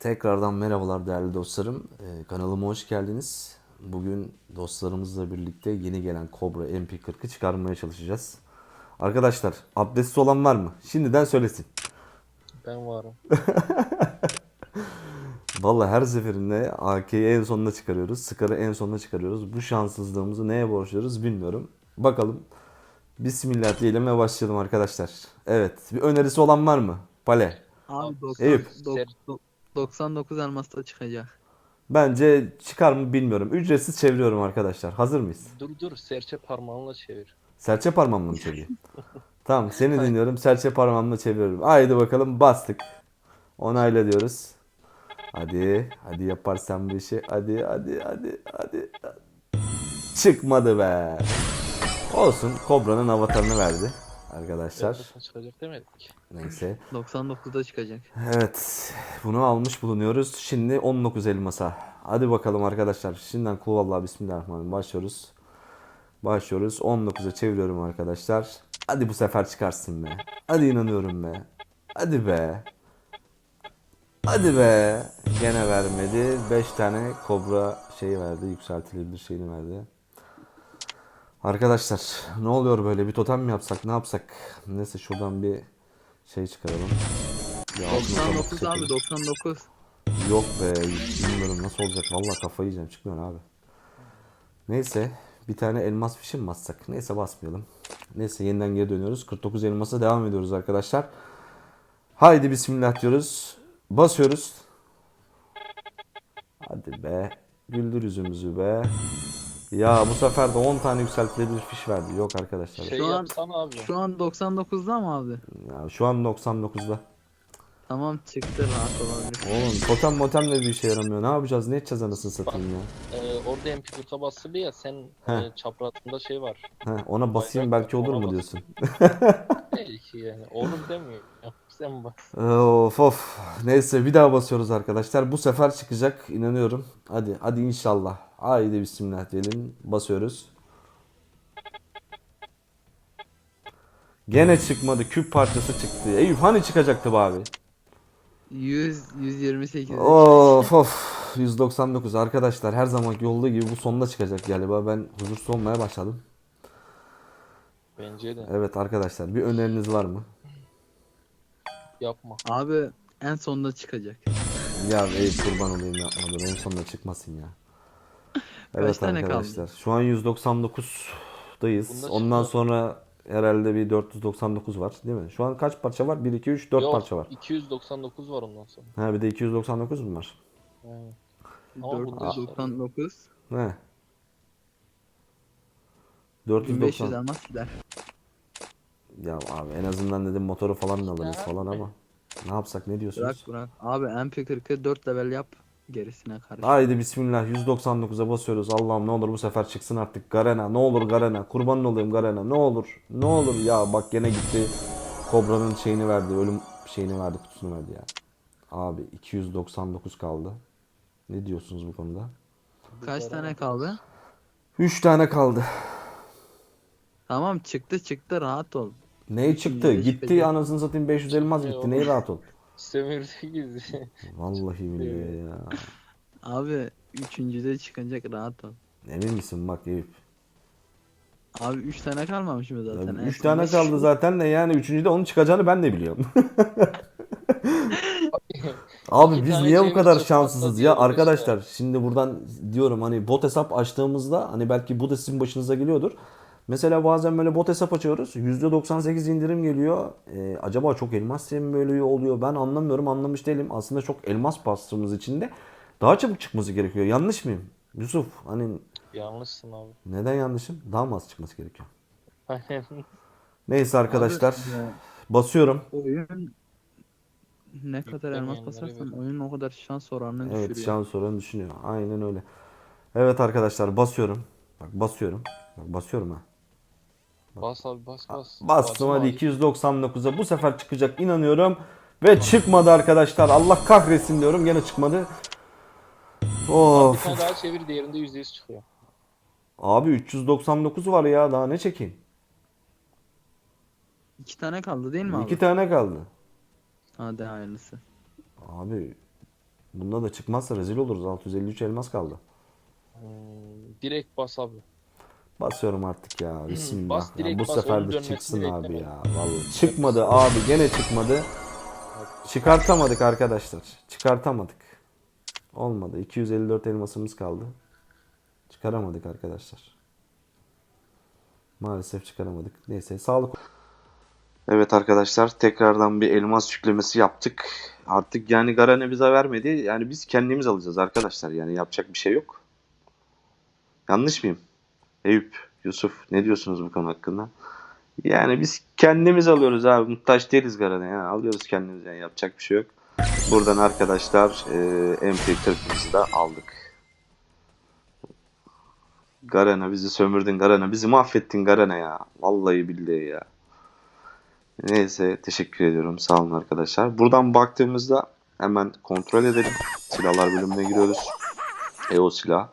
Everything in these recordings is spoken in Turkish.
Tekrardan merhabalar değerli dostlarım. Ee, kanalıma hoş geldiniz. Bugün dostlarımızla birlikte yeni gelen Cobra MP40'ı çıkarmaya çalışacağız. Arkadaşlar abdestsiz olan var mı? Şimdiden söylesin. Ben varım. Vallahi her seferinde AK'yi en sonuna çıkarıyoruz. Scar'ı en sonuna çıkarıyoruz. Bu şanssızlığımızı neye borçluyoruz bilmiyorum. Bakalım. Bismillah diyelim ve başlayalım arkadaşlar. Evet. Bir önerisi olan var mı? Pale. Abi 90, Eyüp. dok- dok- 99 elmasla çıkacak. Bence çıkar mı bilmiyorum. Ücretsiz çeviriyorum arkadaşlar. Hazır mıyız? Dur dur serçe parmağınla çevir. Serçe parmağımla mı çeviriyor? tamam seni dinliyorum. Serçe parmağımla çeviriyorum. Haydi bakalım bastık. Onayla diyoruz. Hadi. Hadi yaparsan bu işi. Hadi hadi hadi hadi. Çıkmadı be. Olsun. Kobra'nın avatarını verdi. Arkadaşlar. Serçe çıkacak demedik. Neyse. 99'da çıkacak. Evet. Bunu almış bulunuyoruz. Şimdi 19 elmasa. Hadi bakalım arkadaşlar. Şimdiden kul vallahi bismillahirrahmanirrahim. Başlıyoruz. Başlıyoruz. 19'a çeviriyorum arkadaşlar. Hadi bu sefer çıkarsın be. Hadi inanıyorum be. Hadi be. Hadi be. Gene vermedi. 5 tane kobra şeyi verdi. Yükseltilebilir şeyini verdi. Arkadaşlar ne oluyor böyle bir totem mi yapsak ne yapsak? Neyse şuradan bir şey çıkaralım. Tabak 99 abi çekelim. 99. Yok be bilmiyorum nasıl olacak vallahi kafayı yiyeceğim çıkmıyor abi. Neyse bir tane elmas fişi mi bassak? Neyse basmayalım. Neyse yeniden geri dönüyoruz. 49 elmasa devam ediyoruz arkadaşlar. Haydi bismillah diyoruz. Basıyoruz. Hadi be. Güldür yüzümüzü be. Ya bu sefer de 10 tane yükseltilebilir fiş verdi. Yok arkadaşlar. Şey Şu an- yapsana abi. Şu an 99'da mı abi? Ya şu an 99'da. Tamam çıktı rahat olabilir. Oğlum totem motem de bir işe yaramıyor. Ne yapacağız? Ne edeceğiz anasını satayım ya. Ee, orada MP40'a bastı bir ya sen He. e, çaprazında şey var. He, ona basayım belki olur mu diyorsun? Belki yani. Oğlum demiyor. Ya, Sen bak. Of of. Neyse bir daha basıyoruz arkadaşlar. Bu sefer çıkacak inanıyorum. Hadi hadi inşallah. Haydi bismillah diyelim. Basıyoruz. Gene çıkmadı. Küp parçası çıktı. Eyüp hani çıkacaktı be abi? 100 128. Of of. 199 arkadaşlar her zamanki olduğu gibi bu sonunda çıkacak galiba. Ben huzursuz olmaya başladım. Bence de. Evet arkadaşlar bir öneriniz var mı? Yapma. Abi en sonunda çıkacak. Ya ey kurban olayım yapmadım. En sonunda çıkmasın ya. Evet tane kaldı? arkadaşlar. Şu an 199'dayız. Bunda Ondan şimdi- sonra herhalde bir 499 var değil mi? Şu an kaç parça var? 1, 2, 3, 4 Yok, parça var. 299 var ondan sonra. Ha bir de 299 mu var? Evet. Ama bunda 499. Ne? 1500 490. elmas gider. Ya abi en azından dedim motoru falan da alırız falan ama. Ne yapsak ne Bırak diyorsunuz? bırak. Abi MP40'ı 4 level yap. Gerisine karış. Haydi bismillah 199'a basıyoruz. Allah'ım ne olur bu sefer çıksın artık. Garena ne olur Garena. Kurban olayım Garena. Ne olur. Ne olur ya bak gene gitti. Kobra'nın şeyini verdi. Ölüm şeyini verdi. Kutusunu verdi ya. Abi 299 kaldı. Ne diyorsunuz bu konuda? Kaç tane kaldı? 3 tane kaldı. Tamam çıktı çıktı rahat ol. Ne çıktı? Gitti anasını satayım 500 elmas Çıkmıyor gitti. Neyi rahat ol. Sömürdü gibi. Vallahi billahi ya. Abi üçüncüde çıkacak rahat ol. Emin misin bak Eyüp? Abi 3 tane kalmamış mı zaten? En 3 tane kaldı şu- zaten de yani üçüncüde onun çıkacağını ben de biliyorum. Abi biz niye bu kadar şanssızız ya arkadaşlar? Şimdi buradan diyorum hani bot hesap açtığımızda hani belki bu da sizin başınıza geliyordur. Mesela bazen böyle bot hesap açıyoruz. %98 indirim geliyor. Ee, acaba çok elmas diye mi böyle oluyor? Ben anlamıyorum anlamış değilim. Aslında çok elmas bastığımız için de daha çabuk çıkması gerekiyor. Yanlış mıyım? Yusuf hani Yanlışsın abi. neden yanlışım? Daha mı az çıkması gerekiyor? Aynen. Neyse arkadaşlar Abi, ya, basıyorum. oyun ne kadar elmas basarsan göre. oyun o kadar şans oranını Evet düşürüyor. şans oranı düşünüyor. Aynen öyle. Evet arkadaşlar basıyorum. Bak basıyorum. Bak basıyorum ha. Bas abi bas bas. Bastım hadi abi. 299'a bu sefer çıkacak inanıyorum. Ve çıkmadı arkadaşlar. Allah kahretsin diyorum gene çıkmadı. Bir Of. tane daha çevir diğerinde %100 çıkıyor. Abi 399 var ya daha ne çekeyim? İki tane kaldı değil mi abi? İki tane kaldı. Hadi hayırlısı. Abi bunda da çıkmazsa rezil oluruz. 653 elmas kaldı. Hmm, direkt bas abi. Basıyorum artık ya. Bismillah. Bas, Ya direkt bu bas, sefer de çıksın abi ya. Vallahi çıkmadı abi gene çıkmadı. Çıkartamadık arkadaşlar. Çıkartamadık. Olmadı. 254 elmasımız kaldı. Çıkaramadık arkadaşlar. Maalesef çıkaramadık. Neyse sağlık. Evet arkadaşlar tekrardan bir elmas yüklemesi yaptık. Artık yani Garane bize vermedi. Yani biz kendimiz alacağız arkadaşlar. Yani yapacak bir şey yok. Yanlış mıyım? Eyüp, Yusuf ne diyorsunuz bu konu hakkında? Yani biz kendimiz alıyoruz abi. Muhtaç değiliz Garane. Yani alıyoruz kendimiz yani yapacak bir şey yok. Buradan arkadaşlar e, MP40'ımızı da aldık. Garana bizi sömürdün Garana. Bizi mahvettin Garana ya. Vallahi billahi ya. Neyse teşekkür ediyorum. Sağ olun arkadaşlar. Buradan baktığımızda hemen kontrol edelim. Silahlar bölümüne giriyoruz. EO silah.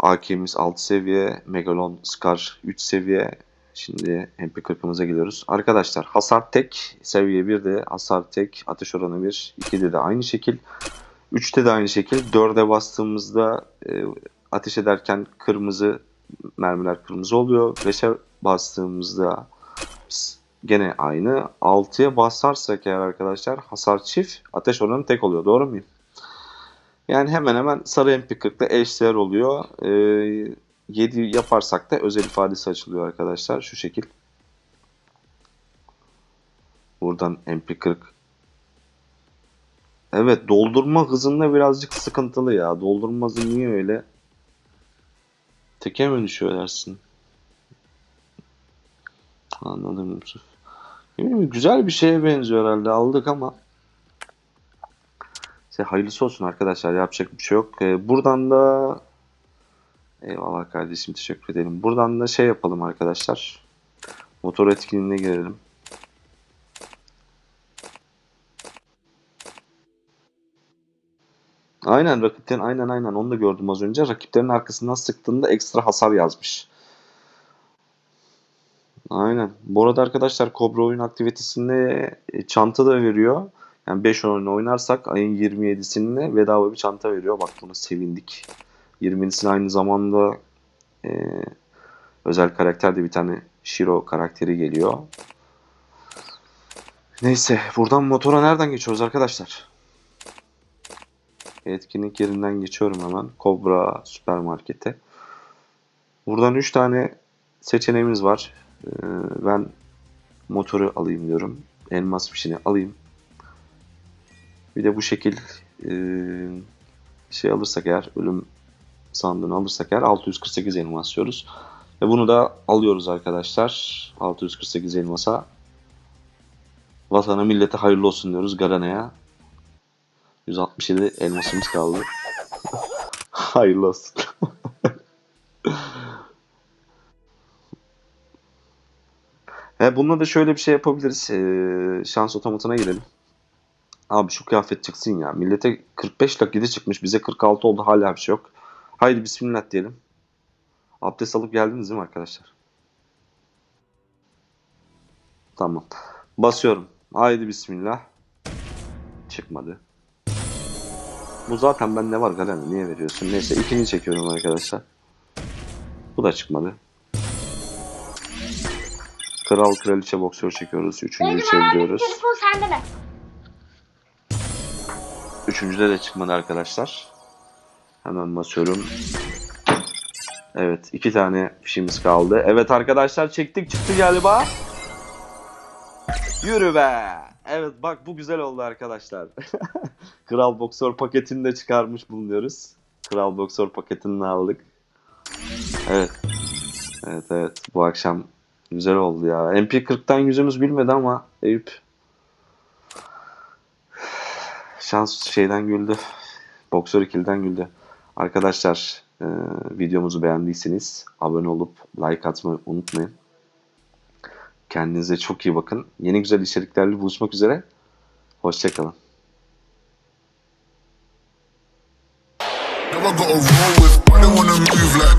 AK'miz 6 seviye. Megalon Scar 3 seviye. Şimdi MP40'ımıza gidiyoruz. Arkadaşlar hasar tek. Seviye 1'de hasar tek. Ateş oranı 1. 2'de de aynı şekil. 3'te de aynı şekil. 4'e bastığımızda e, ateş ederken kırmızı mermiler kırmızı oluyor. 5'e bastığımızda gene aynı. 6'ya basarsak eğer arkadaşlar hasar çift, ateş oranı tek oluyor. Doğru muyum? Yani hemen hemen sarı MP40 ile eşdeğer oluyor. Ee, 7 yaparsak da özel ifadesi açılıyor arkadaşlar. Şu şekil. Buradan MP40 Evet doldurma hızında birazcık sıkıntılı ya. Doldurma hızı niye öyle? Teke mi dersin? Anladım Yusuf. Güzel bir şeye benziyor herhalde aldık ama işte hayırlısı olsun arkadaşlar yapacak bir şey yok. Ee, buradan da eyvallah kardeşim teşekkür ederim. Buradan da şey yapalım arkadaşlar. Motor etkinliğine girelim. Aynen rakiplerin aynen aynen onu da gördüm az önce. Rakiplerin arkasından sıktığında ekstra hasar yazmış. Aynen. Bu arada arkadaşlar Kobra oyun aktivitesinde e, çanta da veriyor. Yani 5 oyunu oynarsak ayın 27'sinde bedava bir çanta veriyor. Bak buna sevindik. 20'sine aynı zamanda e, özel karakter de bir tane Shiro karakteri geliyor. Neyse buradan motora nereden geçiyoruz arkadaşlar? Etkinlik yerinden geçiyorum hemen. Kobra süpermarkete. Buradan 3 tane seçeneğimiz var. Ee, ben motoru alayım diyorum. Elmas fişini alayım. Bir de bu şekil e, şey alırsak eğer ölüm sandığını alırsak eğer 648 elmas diyoruz. Ve bunu da alıyoruz arkadaşlar. 648 elmasa vatana millete hayırlı olsun diyoruz Garana'ya. 167 elmasımız kaldı. hayırlı olsun. He, bununla da şöyle bir şey yapabiliriz. Ee, şans otomatına girelim. Abi şu kıyafet çıksın ya. Millete 45 dakikada çıkmış. Bize 46 oldu. Hala bir şey yok. Haydi bismillah diyelim. Abdest alıp geldiniz değil mi arkadaşlar? Tamam. Basıyorum. Haydi bismillah. Çıkmadı. Bu zaten bende var Galen. Niye veriyorsun? Neyse ikinci çekiyorum arkadaşlar. Bu da çıkmadı. Kral kraliçe boksör çekiyoruz. Üçüncüyü çeviriyoruz. Telefon sende mi? Üçüncüde de çıkmadı arkadaşlar. Hemen basıyorum. Evet iki tane fişimiz kaldı. Evet arkadaşlar çektik çıktı galiba. Yürü be. Evet bak bu güzel oldu arkadaşlar. Kral boksör paketini de çıkarmış bulunuyoruz. Kral boksör paketini aldık. Evet. Evet evet bu akşam güzel oldu ya. MP40'tan yüzümüz bilmedi ama Eyüp şans şeyden güldü. Boksör ikilden güldü. Arkadaşlar e, videomuzu beğendiyseniz abone olup like atmayı unutmayın. Kendinize çok iyi bakın. Yeni güzel içeriklerle buluşmak üzere. Hoşçakalın. Never gotta roll with, I don't wanna move like.